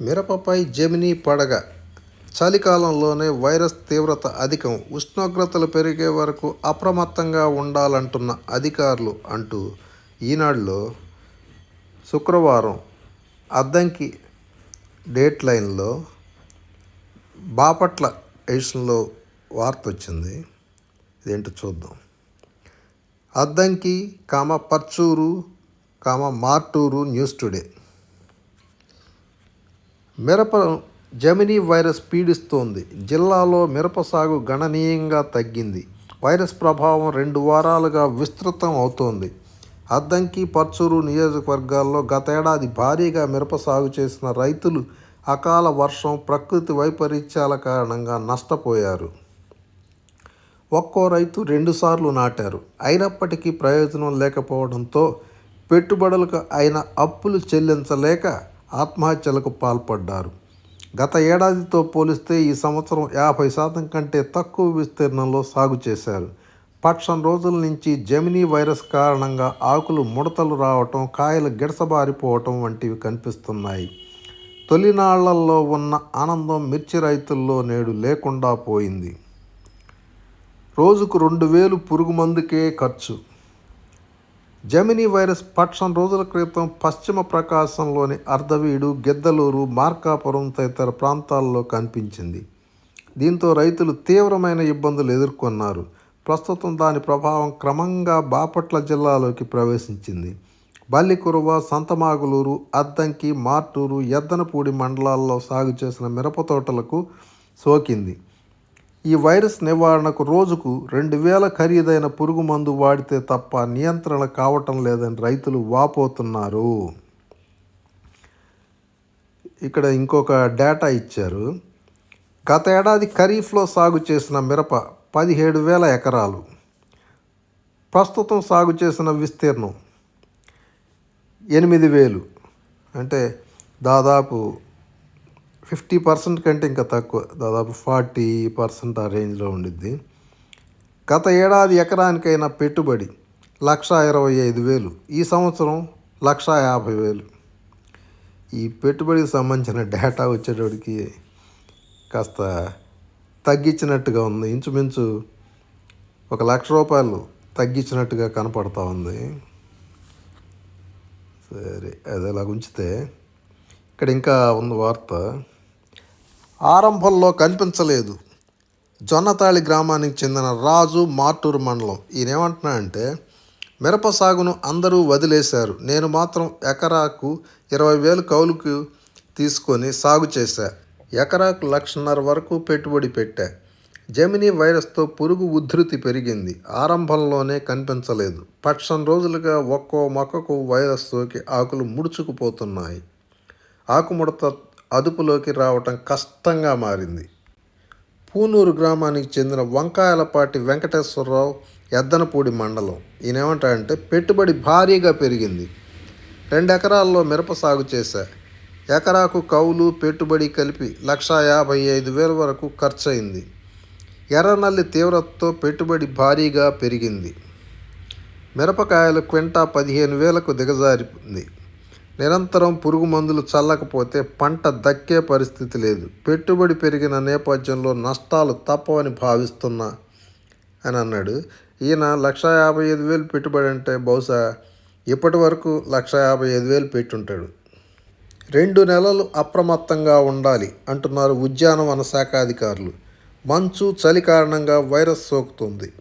మిరపపై Gemini పడగ. చలికాలంలోనే virus తీవ్రత అధికం. ఉష్ణోగ్రతలు పెరిగే వరకు అప్రమత్తంగా ఉండాలంటున్న అధికారులు అంటూ ఈనాడులో శుక్రవారం అద్దంకి డేట్ లైన్లో బాపట్ల ఎడిషన్లో వార్త వచ్చింది ఇదేంటో చూద్దాం. Addanki comma Parchur comma Martur news today. మిరప జమినీ వైరస్ పీడిస్తోంది. జిల్లాలో మిరప సాగు గణనీయంగా తగ్గింది. వైరస్ ప్రభావం రెండు వారాలుగా విస్తృతం అవుతోంది. అద్దంకి పర్చూరు నియోజకవర్గాల్లో గతేడాది భారీగా మిరప సాగు చేసిన రైతులు అకాల వర్షం ప్రకృతి వైపరీత్యాల కారణంగా నష్టపోయారు. ఒక్కో రైతు రెండుసార్లు నాటారు. అయినప్పటికీ ప్రయోజనం లేకపోవడంతో పెట్టుబడులకు అయిన అప్పులు చెల్లించలేక ఆత్మహత్యలకు పాల్పడ్డారు. గత ఏడాదితో పోలిస్తే ఈ సంవత్సరం యాభై శాతం కంటే తక్కువ విస్తీర్ణంలో సాగు చేశారు. పక్షం రోజుల నుంచి జెమినీ వైరస్ కారణంగా ఆకులు ముడతలు రావటం కాయలు గిడసబారిపోవటం వంటివి కనిపిస్తున్నాయి. తొలినాళ్ళలో ఉన్న ఆనందం మిర్చి రైతుల్లో నేడు లేకుండా పోయింది. రోజుకు రెండు వేలు పురుగు మందుకే ఖర్చు. జమినీ వైరస్ పక్షం రోజుల క్రితం పశ్చిమ ప్రకాశంలోని అర్ధవీడు గిద్దలూరు మార్కాపురం తదితర ప్రాంతాల్లో కనిపించింది. దీంతో రైతులు తీవ్రమైన ఇబ్బందులు ఎదుర్కొన్నారు. ప్రస్తుతం దాని ప్రభావం క్రమంగా బాపట్ల జిల్లాలోకి ప్రవేశించింది. బల్లికురువ సంతమాగులూరు అద్దంకి మార్టూరు ఎద్దనపూడి మండలాల్లో సాగు చేసిన మిరప తోటలకు సోకింది. ఈ వైరస్ నివారణకు రోజుకు రెండు వేల ఖరీదైన పురుగు మందు వాడితే తప్ప నియంత్రణ కావటం లేదని రైతులు వాపోతున్నారు. ఇక్కడ ఇంకొక డేటా ఇచ్చారు. గత ఏడాది ఖరీఫ్లో సాగు చేసిన మిరప పదిహేడు వేల ఎకరాలు. ప్రస్తుతం సాగు చేసిన విస్తీర్ణం ఎనిమిది వేలు. అంటే దాదాపు ఫిఫ్టీ పర్సెంట్ కంటే ఇంకా తక్కువ. దాదాపు ఫార్టీ పర్సెంట్ ఆ రేంజ్లో ఉండిద్ది. గత ఏడాది ఎకరానికైన పెట్టుబడి లక్ష ఇరవై ఐదు వేలు. ఈ సంవత్సరం లక్ష యాభై వేలు. ఈ పెట్టుబడికి సంబంధించిన డేటా వచ్చేటప్పటికి కాస్త తగ్గించినట్టుగా ఉంది. ఇంచుమించు ఒక లక్ష రూపాయలు తగ్గించినట్టుగా కనపడతా ఉంది. సరే అది అలా ఉంచితే. ఇక్కడ ఇంకా ఉంది వార్త. ఆరంభంలో కనిపించలేదు. జొన్నతాళి గ్రామానికి చెందిన రాజు మార్టూరు మండలం. ఈయన అంటే మిరప సాగును అందరూ వదిలేశారు. నేను మాత్రం ఎకరాకు ఇరవై వేలు కౌలుకు తీసుకొని సాగు చేశా. ఎకరాకు లక్షన్నర వరకు పెట్టుబడి పెట్టా. జమినీ వైరస్తో పురుగు ఉధృతి పెరిగింది. ఆరంభంలోనే కనిపించలేదు. పక్షం రోజులుగా ఒక్కో మొక్కకు వైరస్ సోకి ఆకులు ముడుచుకుపోతున్నాయి. ఆకుముడత అదుపులోకి రావటం కష్టంగా మారింది. పూనూరు గ్రామానికి చెందిన వంకాయలపాటి వెంకటేశ్వరరావు ఎద్దనపూడి మండలం. ఈయనేమంటాడంటే పెట్టుబడి భారీగా పెరిగింది. రెండు ఎకరాల్లో మిరప సాగు చేశా. ఎకరాకు కౌలు పెట్టుబడి కలిపి లక్ష యాభై ఐదు వేల వరకు ఖర్చు అయింది ఎర్రనల్లి తీవ్రతతో పెట్టుబడి భారీగా పెరిగింది. మిరపకాయలు క్వింటా పదిహేను వేలకు దిగజారింది. నిరంతరం పురుగు మందులు చల్లకపోతే పంట దక్కే పరిస్థితి లేదు. పెట్టుబడి పెరిగిన నేపథ్యంలో నష్టాలు తప్పవని భావిస్తున్నా అని అన్నాడు. ఈయన లక్ష యాభై ఐదు వేలు పెట్టుబడి అంటే బహుశా ఇప్పటి వరకు లక్ష యాభై ఐదు వేలు పెట్టుంటాడు. రెండు నెలలు అప్రమత్తంగా ఉండాలి అంటున్నారు ఉద్యానవన శాఖ అధికారులు. మంచు చలి కారణంగా వైరస్ సోకుతుంది.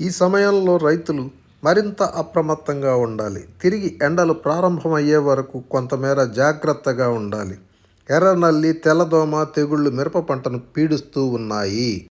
ఈ సమయంలో రైతులు మరింత అప్రమత్తంగా ఉండాలి. తిరిగి ఎండలు ప్రారంభమయ్యే వరకు కొంతమేర జాగ్రత్తగా ఉండాలి. ఎర్రనల్లి తెల్లదోమ తెగుళ్ళు మిరప పంటను పీడిస్తూ ఉన్నాయి.